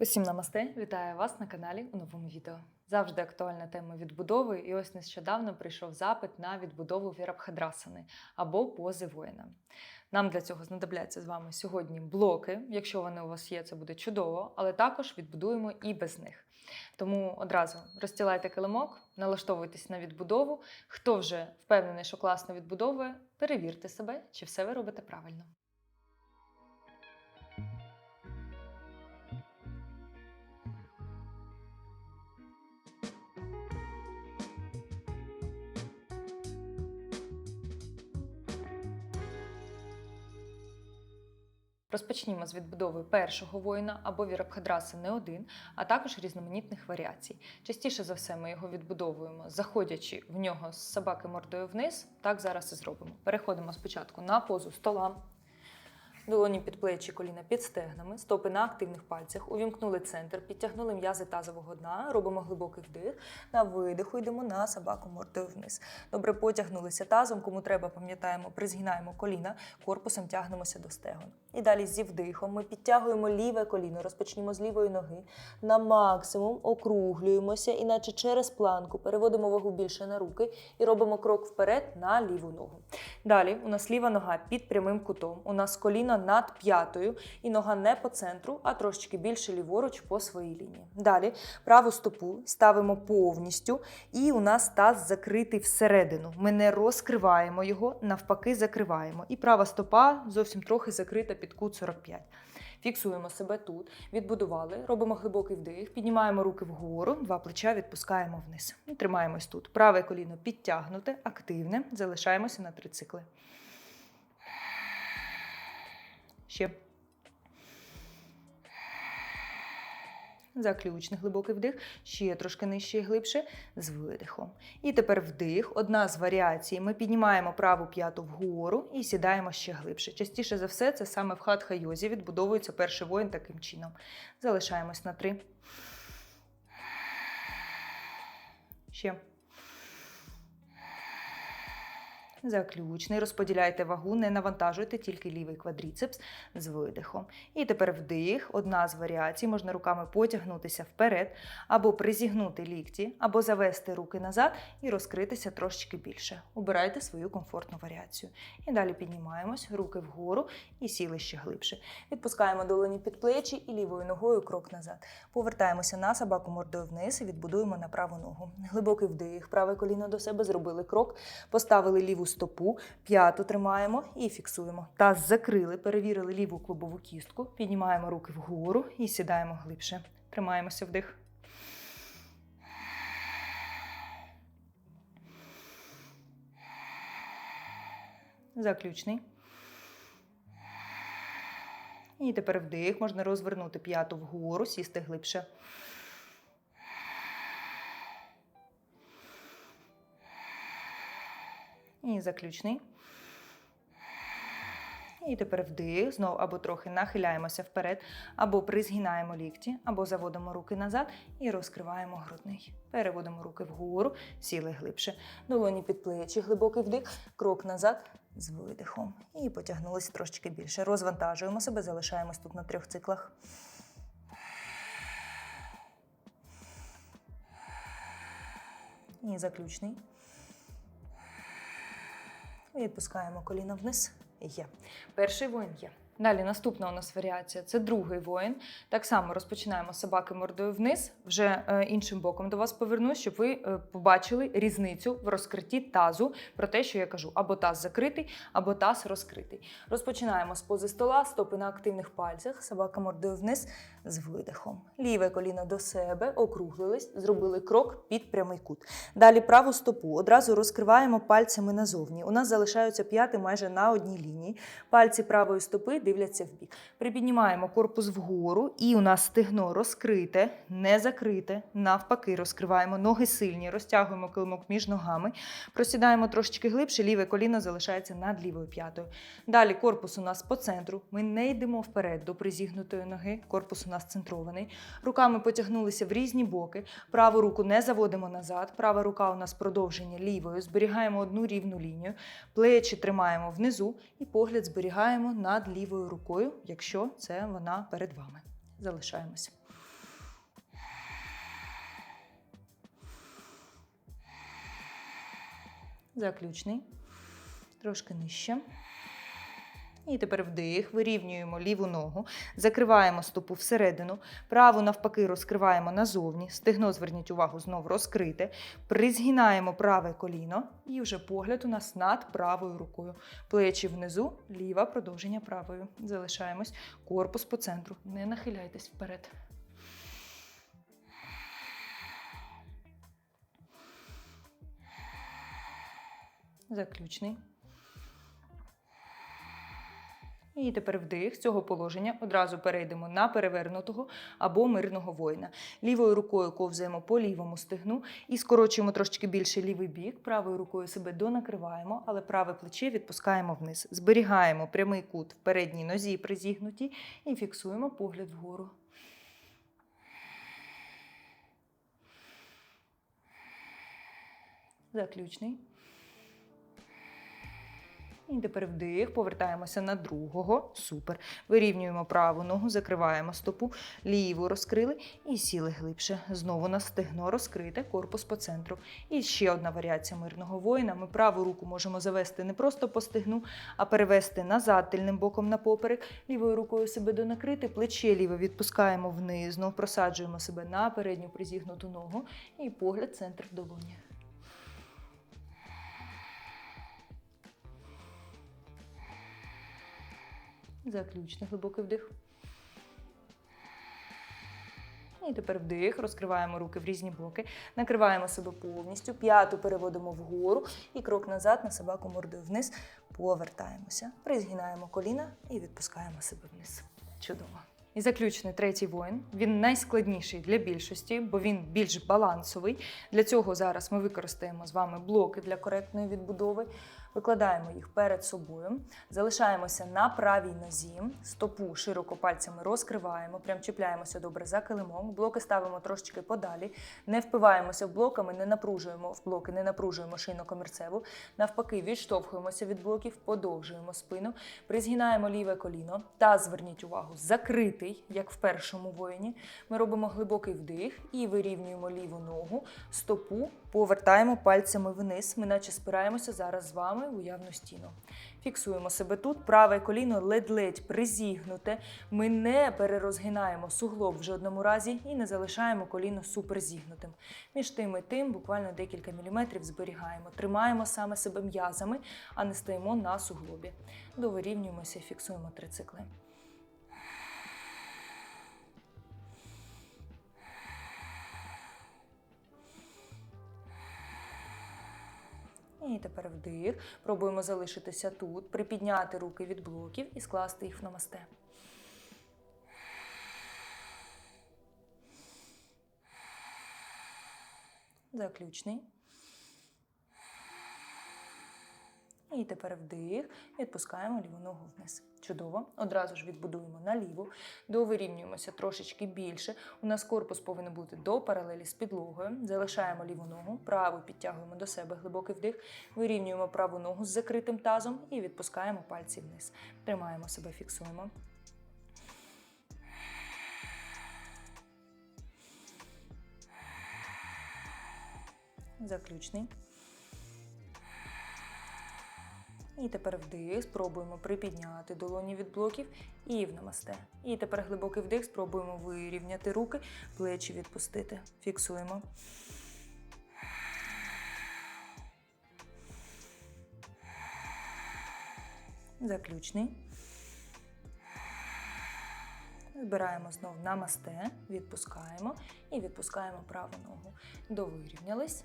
Усім намасте! Вітаю вас на каналі у новому відео. Завжди актуальна тема відбудови, і ось нещодавно прийшов запит на відбудову вірабхадрасани або пози воїна. Нам для цього знадобляться з вами сьогодні блоки. Якщо вони у вас є, це буде чудово, але також відбудуємо і без них. Тому одразу розстілайте килимок, налаштовуйтесь на відбудову. Хто вже впевнений, що класно відбудовує, перевірте себе, чи все ви робите правильно. Розпочнімо з відбудови першого воїна або вірабхадраси не один, а також різноманітних варіацій. Частіше за все ми його відбудовуємо, заходячи в нього з собаки мордою вниз. Так зараз і зробимо. Переходимо спочатку на позу стола. Долоні під плечі, коліна під стегнами, стопи на активних пальцях, увімкнули центр, підтягнули м'язи тазового дна, робимо глибокий вдих. На видиху йдемо на собаку мордою вниз. Добре потягнулися тазом, кому треба, пам'ятаємо, призгинаємо коліна, корпусом тягнемося до стегон. І далі зі вдихом ми підтягуємо ліве коліно, розпочнімо з лівої ноги. На максимум округлюємося, іначе через планку переводимо вагу більше на руки і робимо крок вперед на ліву ногу. Далі у нас ліва нога під прямим кутом. У нас коліно над п'ятою і нога не по центру, а трошечки більше ліворуч по своїй лінії. Далі праву стопу ставимо повністю, і у нас таз закритий всередину. Ми не розкриваємо його, навпаки, закриваємо. І права стопа зовсім трохи закрита під кут 45. Фіксуємо себе тут, відбудували, робимо глибокий вдих, піднімаємо руки вгору, два плеча відпускаємо вниз. І тримаємось тут. Праве коліно підтягнуте, активне. Залишаємося на три цикли. Ще. Заключний глибокий вдих, ще трошки нижче і глибше з видихом. І тепер вдих. Одна з варіацій. Ми піднімаємо праву п'яту вгору і сідаємо ще глибше. Частіше за все, це саме в хатха-йозі відбудовується перший воїн таким чином. Залишаємось на три. Ще. Заключний. Розподіляйте вагу, не навантажуйте тільки лівий квадріцепс з видихом. І тепер вдих. Одна з варіацій. Можна руками потягнутися вперед, або призігнути лікті, або завести руки назад і розкритися трошечки більше. Убирайте свою комфортну варіацію. І далі піднімаємось, руки вгору і сіли ще глибше. Відпускаємо долоні під плечі і лівою ногою крок назад. Повертаємося на собаку мордою вниз і відбудуємо на праву ногу. Глибокий вдих, праве коліно до себе, зробили крок, поставили ліву стопу, п'яту тримаємо і фіксуємо. Таз закрили, перевірили ліву клубову кістку, піднімаємо руки вгору і сідаємо глибше. Тримаємося вдих. Заключний. І тепер вдих. Можна розвернути п'яту вгору, сісти глибше. І заключний. І тепер вдих. Знову або трохи нахиляємося вперед, або призгинаємо лікті, або заводимо руки назад і розкриваємо грудний. Переводимо руки вгору, сіли глибше. Долоні під плечі, глибокий вдих, крок назад з видихом. І потягнулися трошечки більше. Розвантажуємо себе, залишаємось тут на трьох циклах. І заключний. Відпускаємо коліна вниз. Є. Перший воїн є. Далі наступна у нас варіація це другий воїн. Так само розпочинаємо собаки мордою вниз, вже е, іншим боком до вас повернусь, щоб ви е, побачили різницю в розкритті тазу про те, що я кажу: або таз закритий, або таз розкритий. Розпочинаємо з пози стола, стопи на активних пальцях, собака мордою вниз з видихом. Ліве коліно до себе, округлились, зробили крок під прямий кут. Далі праву стопу одразу розкриваємо пальцями назовні. У нас залишаються п'яти майже на одній лінії. Пальці правої стопи дивляться в бік. Припіднімаємо корпус вгору, і у нас стегно розкрите, не закрите. Навпаки, розкриваємо ноги сильні, розтягуємо килимок між ногами. Просідаємо трошечки глибше, ліве коліно залишається над лівою п'ятою. Далі корпус у нас по центру. Ми не йдемо вперед до призігнутої ноги. Корпус у нас нас центрований. Руками потягнулися в різні боки. Праву руку не заводимо назад. Права рука у нас продовження лівою. Зберігаємо одну рівну лінію, плечі тримаємо внизу і погляд зберігаємо над лівою рукою, якщо це вона перед вами. Залишаємося. Заключний. Трошки нижче. І тепер вдих, вирівнюємо ліву ногу, закриваємо стопу всередину, праву навпаки розкриваємо назовні, стегно, зверніть увагу, знов розкрите, призгинаємо праве коліно і вже погляд у нас над правою рукою. Плечі внизу, ліва продовження правою. Залишаємось, корпус по центру. Не нахиляйтесь вперед. Заключний. І тепер вдих з цього положення одразу перейдемо на перевернутого або мирного воїна. Лівою рукою ковзаємо по лівому стегну і скорочуємо трошки більше лівий бік. Правою рукою себе донакриваємо, але праве плече відпускаємо вниз. Зберігаємо прямий кут в передній нозі призігнутій і фіксуємо погляд вгору. Заключний. І тепер вдих, повертаємося на другого. Супер. Вирівнюємо праву ногу, закриваємо стопу, ліву розкрили і сіли глибше. Знову на стегно розкрите, корпус по центру. І ще одна варіація мирного воїна. Ми праву руку можемо завести не просто по стегну, а перевести назад тильним боком на поперек, лівою рукою себе донакрити, плече ліве відпускаємо вниз, знов просаджуємо себе на передню призігнуту ногу і погляд центр долоні. Заключний глибокий вдих. І тепер вдих, розкриваємо руки в різні боки, накриваємо себе повністю, п'яту переводимо вгору і крок назад на собаку мордою вниз. Повертаємося, призгинаємо коліна і відпускаємо себе вниз. Чудово. І заключний третій воїн. Він найскладніший для більшості, бо він більш балансовий. Для цього зараз ми використаємо з вами блоки для коректної відбудови. Викладаємо їх перед собою, залишаємося на правій нозі, стопу широко пальцями розкриваємо, прям чіпляємося добре за килимок, блоки ставимо трошечки подалі, не впиваємося в блоками, не напружуємо в блоки, не напружуємо шийно-комірцеву. Навпаки, відштовхуємося від блоків, подовжуємо спину, призгинаємо ліве коліно та зверніть увагу, закритий, як в першому воїні. Ми робимо глибокий вдих і вирівнюємо ліву ногу, стопу, повертаємо пальцями вниз. Ми наче спираємося зараз з вами уявну стіну. Фіксуємо себе тут, праве коліно ледь-ледь призігнуте. Ми не перерозгинаємо суглоб в жодному разі і не залишаємо коліно суперзігнутим. Між тим і тим буквально декілька міліметрів зберігаємо. Тримаємо саме себе м'язами, а не стоїмо на суглобі. Довирівнюємося і фіксуємо три цикли. І тепер вдих. Пробуємо залишитися тут, припідняти руки від блоків і скласти їх в намасте. Заключний. І тепер вдих, відпускаємо ліву ногу вниз. Чудово. Одразу ж відбудуємо на ліву, довирівнюємося трошечки більше. У нас корпус повинен бути до паралелі з підлогою. Залишаємо ліву ногу, праву підтягуємо до себе глибокий вдих, вирівнюємо праву ногу з закритим тазом і відпускаємо пальці вниз. Тримаємо себе, фіксуємо. Заключний. І тепер вдих, спробуємо припідняти долоні від блоків і в намасте. І тепер глибокий вдих, спробуємо вирівняти руки, плечі відпустити. Фіксуємо. Заключний. Збираємо знов намасте, відпускаємо і відпускаємо праву ногу. Довирівнялись.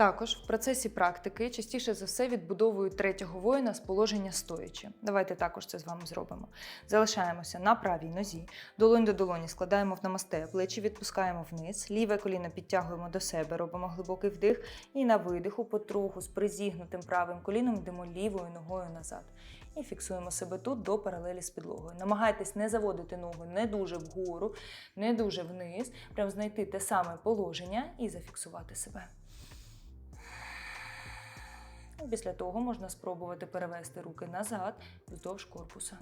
Також в процесі практики частіше за все відбудовують третього воїна з положення стоячи. Давайте також це з вами зробимо. Залишаємося на правій нозі, долонь до долоні складаємо в намасте, плечі відпускаємо вниз, ліве коліно підтягуємо до себе, робимо глибокий вдих і на видиху потроху з призігнутим правим коліном йдемо лівою ногою назад. І фіксуємо себе тут до паралелі з підлогою. Намагайтесь не заводити ногу не дуже вгору, не дуже вниз, прям знайти те саме положення і зафіксувати себе. І Після того можна спробувати перевести руки назад вздовж корпуса.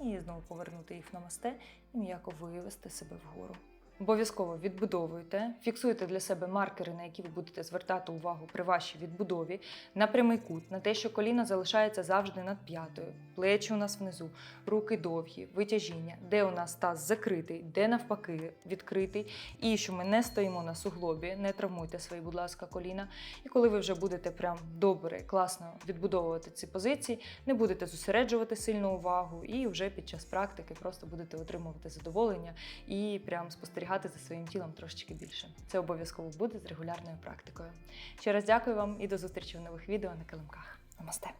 І знову повернути їх на масте і м'яко вивести себе вгору. Обов'язково відбудовуйте, фіксуйте для себе маркери, на які ви будете звертати увагу при вашій відбудові, на прямий кут, на те, що коліно залишається завжди над п'ятою, плечі у нас внизу, руки довгі, витяжіння, де у нас таз закритий, де навпаки відкритий, і що ми не стоїмо на суглобі, не травмуйте свої, будь ласка, коліна. І коли ви вже будете прям добре, класно відбудовувати ці позиції, не будете зосереджувати сильну увагу, і вже під час практики просто будете отримувати задоволення і прям спостерігати за своїм тілом трошечки більше. Це обов'язково буде з регулярною практикою. Ще раз дякую вам і до зустрічі в нових відео на килимках. Намасте!